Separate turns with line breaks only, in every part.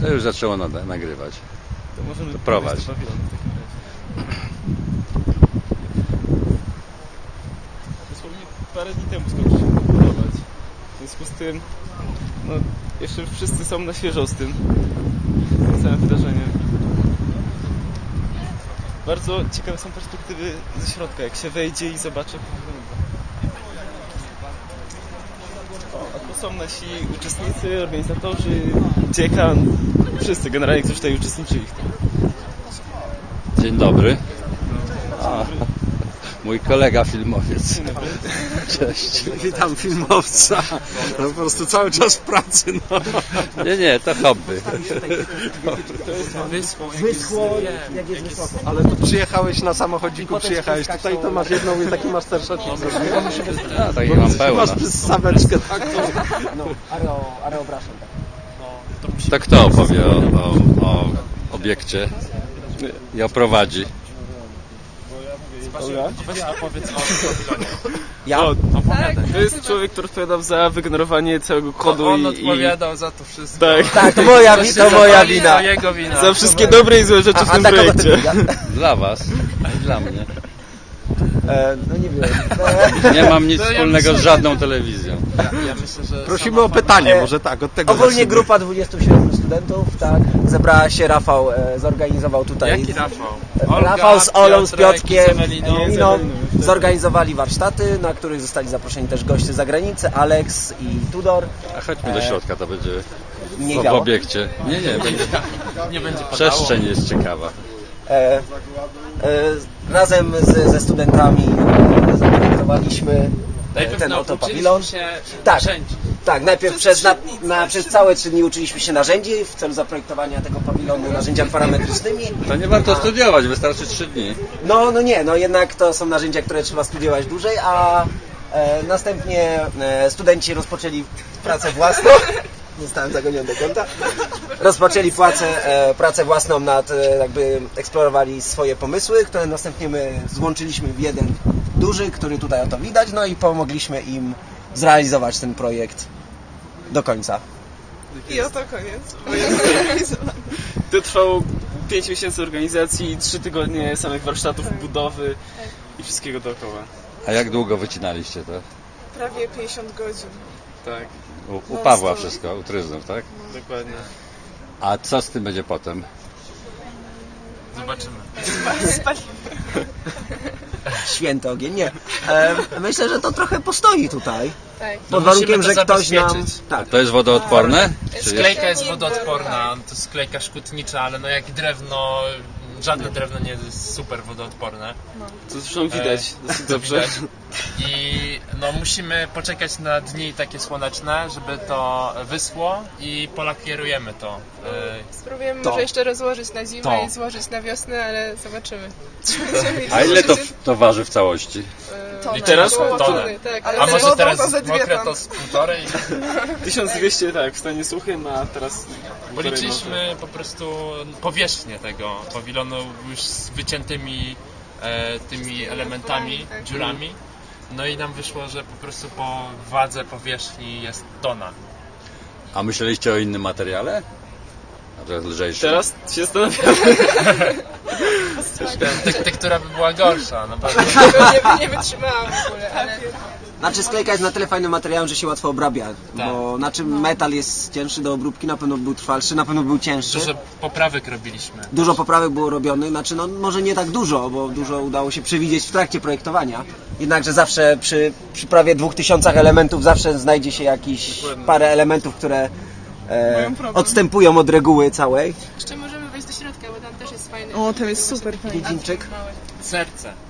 To już zaczęło nada- nagrywać.
To możemy
To prowadź.
pójść do pawilonu w takim razie. Dosłownie parę dni temu skończył się budować. W związku z tym, no, jeszcze wszyscy są na świeżo z tym, tym całym wydarzeniem. Bardzo ciekawe są perspektywy ze środka, jak się wejdzie i zobaczy jak to wygląda. O, a tu są nasi uczestnicy, organizatorzy, dziekan, wszyscy generalnie, którzy tutaj uczestniczyli w tym.
Dzień dobry. A, mój kolega filmowiec. Cześć.
Witam filmowca. No po prostu cały czas w pracy. No.
Nie, nie, to hobby.
Wyschło, jak jest wysoko.
Ale tu przyjechałeś na samochodziku, przyjechałeś tutaj, to masz jedną taki mastershot.
A, tak mam pełno.
Masz przystaweczkę taką.
No, areo, areobraszem. Tak.
To kto opowie o, o, o obiekcie i oprowadzi?
Ja?
O, to jest człowiek, który odpowiadał za wygenerowanie całego kodu
On
i,
odpowiadał za to wszystko.
Tak.
Tak, to moja, wi- to moja wina.
To jego wina.
Za wszystkie dobre i złe rzeczy
A,
w tym
tak
projekcie.
Dla was i dla mnie.
E, No nie wiem. E,
Nie mam nic
To ja
wspólnego z
myślę,
żadną telewizją.
Ja myślę, że
Prosimy o pytanie,
E,
może tak, od tego
Ogólnie
zacznijmy.
grupa 27 studentów, tak. Zebrała się Rafał, e, zorganizował tutaj.
Jaki Rafał?
Rafał z Olą, z
Piotrek,
Piotkiem,
z Eweliną.
zorganizowali warsztaty, na których zostali zaproszeni też goście z zagranicy, Alex i Tudor.
A chodźmy do środka, to będzie
Nie
w, w
działo.
obiekcie. Nie, nie, będzie,
Nie będzie padało.
przestrzeń jest ciekawa.
E, e, razem z, ze studentami e, zorganizowaliśmy e, ten oto pawilon.
się
Tak.
narzędzi.
Tak, najpierw przez, na, na, przez całe trzy dni uczyliśmy się narzędzi w celu zaprojektowania tego pawilonu narzędziami parametrycznymi.
To nie warto studiować, wystarczy trzy dni.
No, no nie, no jednak to są narzędzia, które trzeba studiować dłużej, a e, następnie e, studenci rozpoczęli pracę własną. Zostałem zagoniony do kąta. Rozpoczęli pracę, e, pracę własną nad, e, jakby eksplorowali swoje pomysły, które następnie my złączyliśmy w jeden duży, który tutaj oto widać, no i pomogliśmy im zrealizować ten projekt do końca.
I oto koniec.
To trwało 5 miesięcy organizacji, 3 tygodnie samych warsztatów, budowy i wszystkiego dookoła.
A jak długo wycinaliście to?
Prawie 50 godzin.
Tak,
U, u Pawła wszystko, u Tryznów, tak?
dokładnie.
A co z tym będzie potem?
Zobaczymy.
Święty ogień, nie. E, myślę, że to trochę postoi tutaj.
Tak.
Pod
No
warunkiem,
musimy
że
to
ktoś nam...
zabezpieczyć.
Tak,
To jest wodoodporne? Czy jest...
Sklejka jest wodoodporna, to sklejka szkutnicza, ale no jak drewno, żadne drewno nie jest super wodoodporne.
Co zresztą widać
E,
dosyć
to
dobrze.
widać. I no musimy poczekać na dni takie słoneczne, żeby to wyschło i polakierujemy to. E,
Spróbujemy
To.
może jeszcze rozłożyć na zimę
To.
i złożyć na wiosnę, ale zobaczymy.
A ile to, to waży w całości?
e,
I teraz tonę.
tony, Tak,
A może teraz
to
mokre to z półtorej?
1200 tak, w stanie suchym, a teraz...
Bo liczyliśmy po prostu powierzchnię tego pawilonu już z wyciętymi e, tymi elementami,
tak.
dziurami. No i nam wyszło, że po prostu po wadze powierzchni jest tona.
A myśleliście o innym materiale? A jest lżejszy.
Teraz się zastanawiamy.
Te, tektura by była gorsza, no bo
Tego nie, nie wytrzymałam w ogóle, ale
Znaczy sklejka jest na tyle fajnym materiałem, że się łatwo obrabia, bo na czym metal jest cięższy do obróbki, na pewno był trwalszy, na pewno był cięższy.
dużo poprawek robiliśmy.
Dużo poprawek było robionych, znaczy no może nie tak dużo, bo dużo udało się przewidzieć w trakcie projektowania. Jednakże zawsze przy, przy prawie dwóch tysiącach elementów zawsze znajdzie się jakiś parę elementów, które e, odstępują od reguły całej.
jeszcze możemy wejść do środka, bo tam też jest fajny.
O, tam jest super fajnie.
Dziedzińczyk.
Serce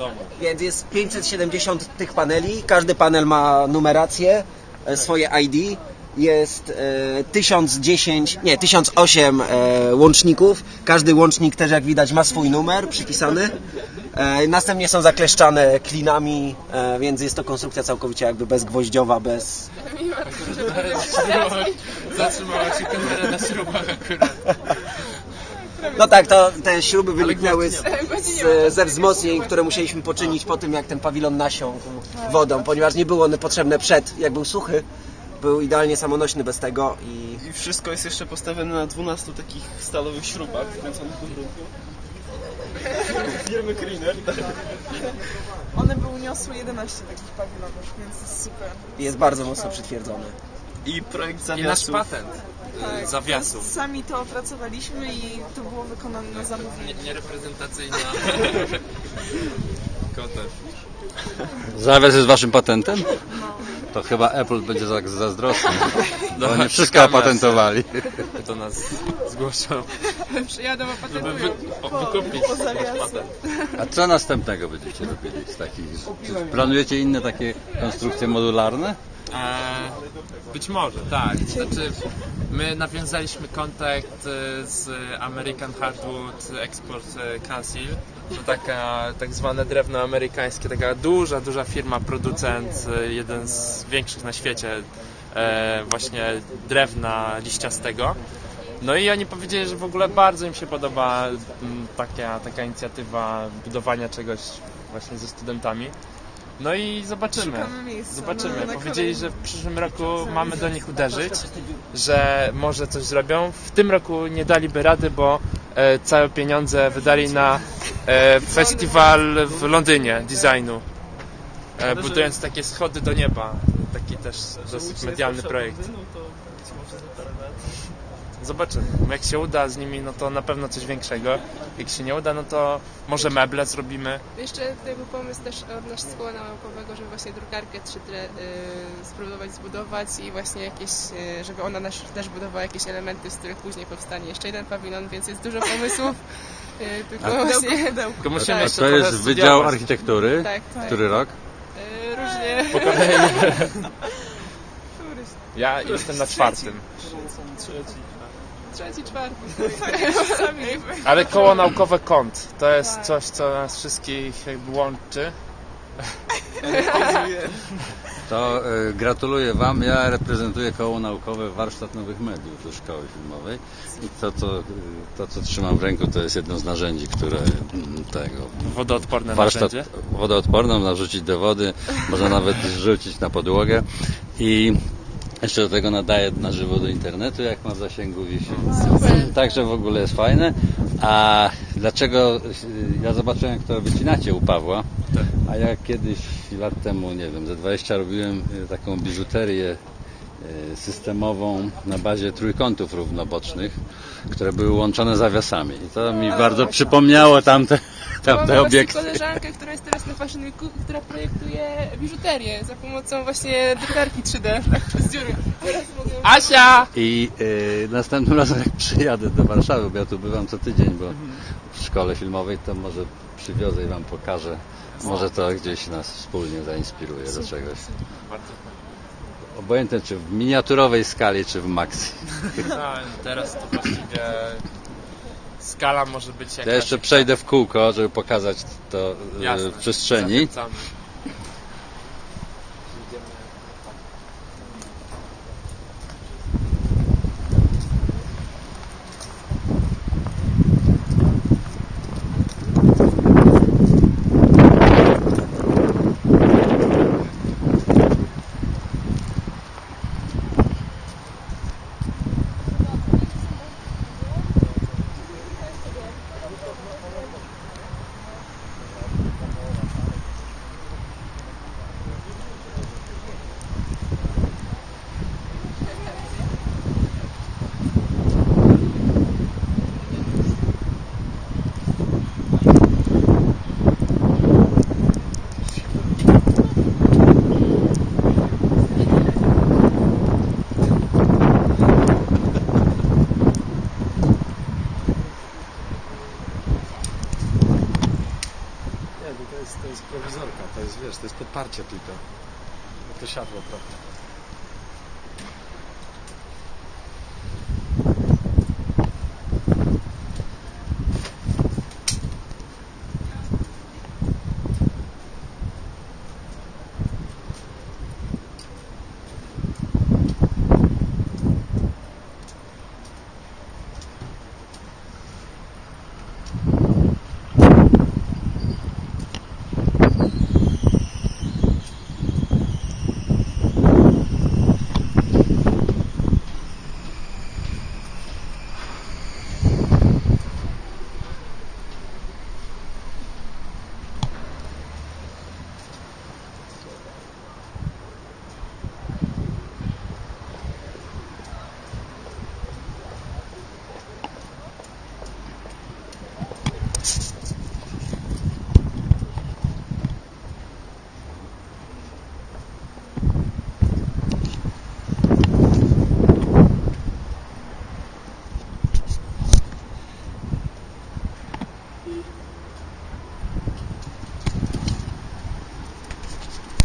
domu.
Więc jest 570 tych paneli, każdy panel ma numerację, e, swoje ID. Jest e, 1010, nie, 1008 e, łączników. Każdy łącznik też jak widać ma swój numer przypisany. E, następnie są zakleszczane klinami, e, więc jest to konstrukcja całkowicie jakby bezgwoździowa, bez...
Zatrzymała się kamera na śrubach akurat.
No tak, to te śruby wyniknęły z, z, ze wzmocnień, które musieliśmy poczynić po tym, jak ten pawilon nasiąkł wodą, ponieważ nie były one potrzebne przed, jak był suchy, był idealnie samonośny bez tego i
I wszystko jest jeszcze postawione na 12 takich stalowych śrubach wkręconych do drunku. Firmy Cleaner.
One by uniosły 11 takich pawilonów, więc jest super.
jest bardzo mocno przytwierdzony.
I projekt
I nasz
zawiasów.
patent
Tak,
zawiasów.
Sami to opracowaliśmy i to było wykonane na zamówienie.
Nie- Niereprezentacyjna kotew.
Zawias jest waszym patentem? To chyba Apple będzie tak zazdrosny. Bo oni wszystko opatentowali.
To nas zgłoszą,
Przyjadą,
żeby
opatentują.
wy, wykupić
po zawiasach.
patent.
A co następnego będziecie robili z takich? Czy planujecie inne takie konstrukcje modularne?
E, być może, tak. Znaczy, my nawiązaliśmy kontakt e, z American Hardwood Export e, Council. To taka tak zwane drewno amerykańskie, taka duża, duża firma, producent, e, jeden z większych na świecie e, właśnie drewna liściastego. No i oni powiedzieli, że w ogóle bardzo im się podoba taka, taka inicjatywa budowania czegoś właśnie ze studentami. No i zobaczymy. Zobaczymy.
na
Powiedzieli, że w przyszłym roku mamy do nich uderzyć, że może coś zrobią. W tym roku nie daliby rady, bo e, całe pieniądze wydali na e, festiwal w Londynie designu. E, budując takie schody do nieba. Taki też dosyć medialny projekt. Zobaczymy. Jak się uda z nimi, no to na pewno coś większego. Jak się nie uda, no to może meble zrobimy.
Jeszcze tutaj był pomysł też od naszego szkoły naukowego, żeby właśnie drukarkę 3D y, spróbować zbudować i właśnie jakieś, y, żeby ona też, też budowała jakieś elementy, z których później powstanie jeszcze jeden pawilon, więc jest dużo pomysłów. Y, tylko właśnie,
Tylko musimy
Tak.
jeszcze
To jest Wydział
studiować.
Architektury.
tak,
Który rok?
y, różnie.
Po kolei. Ja jestem na czwartym.
Trzeci.
Trzeci, czwarty.
Sami
Ale koło naukowe kąt to jest
Tak.
coś, co nas wszystkich jakby łączy.
To e, gratuluję Wam. Ja reprezentuję koło naukowe Warsztat Nowych Mediów ze Szkoły Filmowej. I to, co, e, to, co trzymam w ręku, to jest jedno z narzędzi, które mm, tego
Wodoodporne
warsztat
narzędzie.
wodoodporną, narzucić do wody, można nawet rzucić na podłogę i jeszcze do tego nadaje na żywo do internetu, jak ma w zasięgu wisi. Także w ogóle jest fajne. A dlaczego y, ja zobaczyłem, jak to wycinacie u Pawła, a ja kiedyś lat temu, nie wiem, ze 20 robiłem y, taką biżuterię systemową na bazie trójkątów równobocznych, które były łączone zawiasami. I to mi bardzo przypomniało tamte,
Mam
tamte
właśnie
obiekty.
koleżankę, która jest teraz na Fashion Weeku, która projektuje biżuterię za pomocą właśnie drukarki 3D, tak przez dziury.
Asia!
I y, następnym razem jak przyjadę do Warszawy, bo ja tu bywam co tydzień, bo w szkole filmowej, to może przywiozę i Wam pokażę. Może to gdzieś nas wspólnie zainspiruje do czegoś. Obojętnie czy w miniaturowej skali, czy w maxi.
Tak, teraz to właściwie skala może być jakaś.
Ja jeszcze przejdę w kółko, żeby pokazać to y,
Jasne.
w przestrzeni.
Zachęcamy.
Jest, to jest prowizorka, to jest, wiesz, to jest podparcie tylko. To siadło trochę.